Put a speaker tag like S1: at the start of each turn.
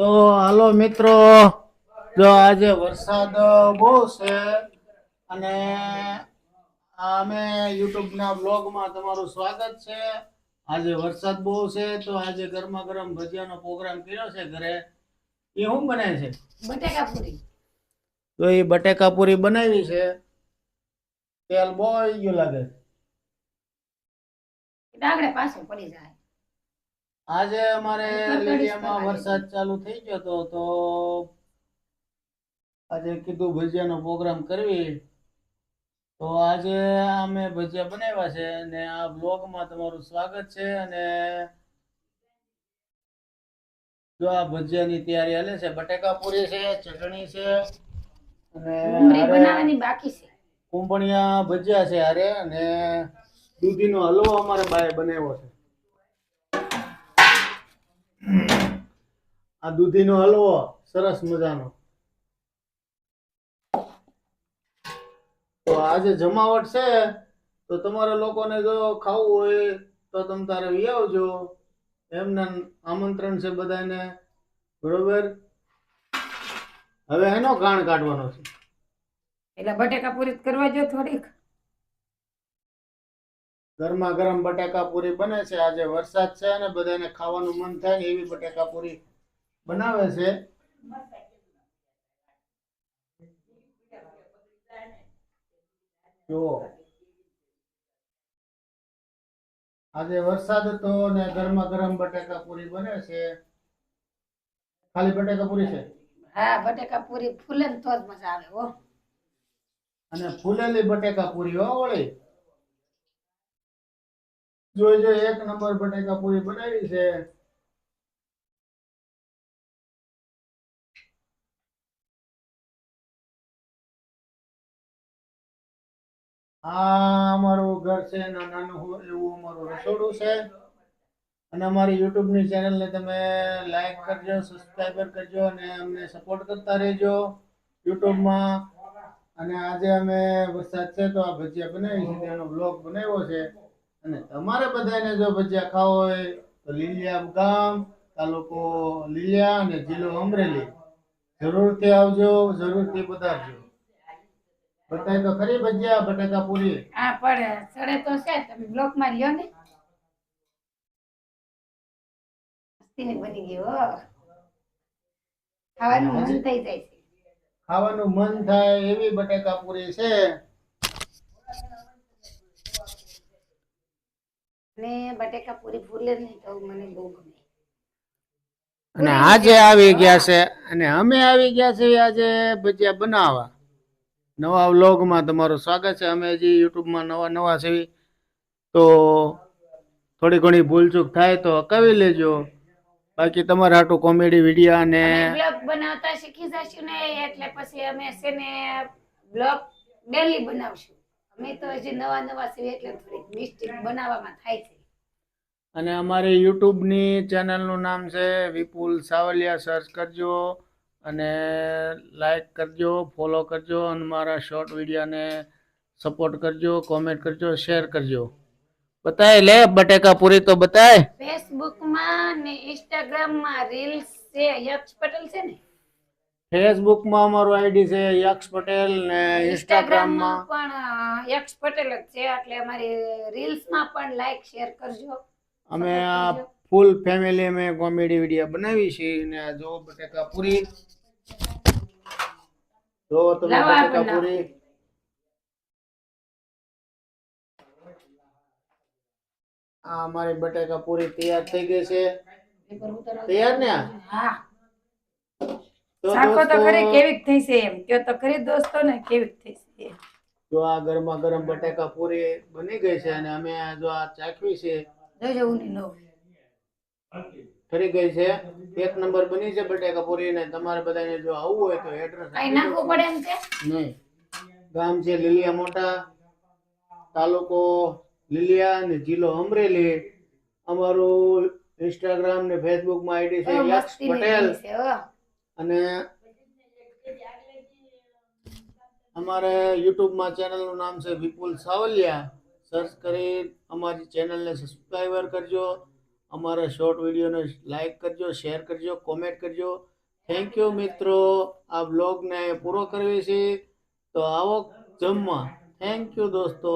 S1: તો હાલો મિત્રો જો આજે વરસાદ બહુ છે અને અમે યુટ્યુબના બ્લોગમાં તમારું સ્વાગત છે. આજે વરસાદ બહુ છે તો આજે ગરમા ગરમ ભજીયાનો પ્રોગ્રામ કર્યો છે ઘરે. એ શું બને છે?
S2: બટેકા પૂરી.
S1: તો એ બટેકા પૂરી બનાવી છે. તેલ બહુ ગયું લાગે.
S2: ડાગડે પાછો પડી જાય.
S1: આજે અમારે લીલિયામાં વરસાદ ચાલુ થઈ ગયો હતો તો આજે કીધું ભજીયાનો પ્રોગ્રામ કરવી. તો આજે અમે ભજીયા બનાવ્યા છે અને આ બ્લોગમાં તમારું સ્વાગત છે અને જો આ ભજીયાની તૈયારી હાલે છે બટેકા પૂરી છે ચટણી છે અને
S2: બનાવવાની બાકી છે.
S1: કુંભણિયા ભજીયા છે હારે અને દૂધીનો હલવો અમારે બાય બનાવ્યો છે. આ દૂધીનો હલવો, સરસ મજાનો. તો આજે જમાવટ છે, તો તમારે લોકોને જો ખાવું હોય, તો તમે તારે વી આવજો. એમના આમંત્રણ છે બધાને. બરોબર? હવે એનો કાણ કાઢવાનો છે.
S2: એટલે બટેકા પૂરી કરવા જો થોડીક.
S1: ગરમા ગરમ બટાકા પૂરી બને છે. આજે વરસાદ છે અને બધાને ખાવાનું મન થાય ને એવી બટાકા પૂરી બનાવે છે. આજે વરસાદ હતો ને ગરમા ગરમ બટાકા પૂરી બને છે. ખાલી બટાકા પૂરી છે?
S2: હા બટેકા પૂરી ફૂલે તો જ મજા આવે હો.
S1: અને ફૂલેલી બટેકા પૂરી હો વળી જોઈ એક નંબર બટેકા પૂરી બનાવી છે. તમે લાઈક કરજો, સબસ્ક્રાઈબર કરજો અને અમને સપોર્ટ કરતા રહેજો YouTube માં અને આજે અમે વરસાદ છે તો આ ભજીયા બનાવી છે તેનો બ્લોગ બનાવ્યો છે. અને તમારે બધાને જો ભજીયા ખાવા હોય તો લીલિયા ગામ તાલુકો લીલિયા અને જિલ્લો અમરેલી. જરૂરથી આવજો જરૂરથી પધારજો. બટાઈ તો ખરી ભજીયા બટાકા પૂરી.
S2: હા પડે સડે તો છે તમે બ્લોકમાં લ્યો ને બની ગયો ખાવાનું મન થઈ જાય છે.
S1: ખાવાનું મન થાય એવી બટાકા પૂરી છે.
S2: અને બટેકા પૂરી ફૂલે નહીં તો મને બહુ ગમે.
S1: અને આજે આવી ગયા છે અને અમે આવી ગયા છે આજે ભજીયા બનાવવા. નવા વ્લોગમાં તમારું સ્વાગત છે અમે હજી યુટ્યુબમાં નવા નવા છે તો થોડી ઘણી ભૂલચૂક થાય તો કવી લેજો. બાકી તમારા હાટું કોમેડી વીડિયો અને
S2: બ્લોગ બનાવતા શીખી જશું ને એટલે પછી અમે છે ને બ્લોગ ડેલી બનાવશું. અમે તો હજી નવા નવા છીએ એટલે થોડીક મિસ્ટેક બનાવવામાં થાય છે.
S1: અને અમારી યુટ્યુબની ચેનલનું નામ છે વિપુલ સાવલિયા. સર્ચ કરજો અને લાઈક કરજો ફોલો કરજો અને મારા શોર્ટ વિડીયોને સપોર્ટ કરજો કોમેન્ટ કરજો શેર કરજો. બતાય લે બટેકા પૂરી તો બતાય.
S2: ફેસબુકમાં ને ઇન્સ્ટાગ્રામમાં રીલ્સ છે યક્ષ પટેલ છે ને?
S1: ફેસબુકમાં અમારું આઈડી છે યક્ષ પટેલ ને
S2: ઇન્સ્ટાગ્રામમાં પણ યક્ષ પટેલ જ છે એટલે અમારી રીલ્સમાં પણ લાઈક શેર કરજો
S1: અમે આ ફૂલ ફેમિલી અમે કોમેડી વીડિયો બનાવી છે અને જો બટેકા પૂરી. જો તમે બટેકા પૂરી. આ અમારી બટેકા પૂરી તૈયાર થઈ ગઈ છે. તૈયાર ને
S2: હા.
S1: તો
S2: તો ખરી કેવી થઈ છે એમ. કયો તો ખરી દોસ્તો ને કેવી થઈ
S1: જો આ ગરમા ગરમ બટેકા પૂરી બની ગઈ છે અને અમે જો આ ચાખવી છે ઠરી ગઈ છે. એક નંબર બની છે બટાકા પૂરી ને તમારે બધાને જો આવવું હોય તો એડ્રેસ
S2: નાખવું પડે એમ છે
S1: નહીં. ગામ છે લીલિયા મોટા તાલુકો લીલિયા ને જિલ્લો અમરેલી. અમારું ઇન્સ્ટાગ્રામ ને ફેસબુકમાં આઈડી છે યક્ષ પટેલ. અને અમારે યુટ્યુબમાં ચેનલનું નામ છે વિપુલ સાવલિયા. સર્ચ કરી અમારી ચેનલને સબસ્ક્રાઈબર કરજો. અમારા શોર્ટ વિડીયોને લાઈક કરજો શેર કરજો કોમેન્ટ કરજો. થેન્ક યુ મિત્રો. આ બ્લોગને પૂરો કરવી છે. તો આવો જમવા. થેન્ક યુ દોસ્તો.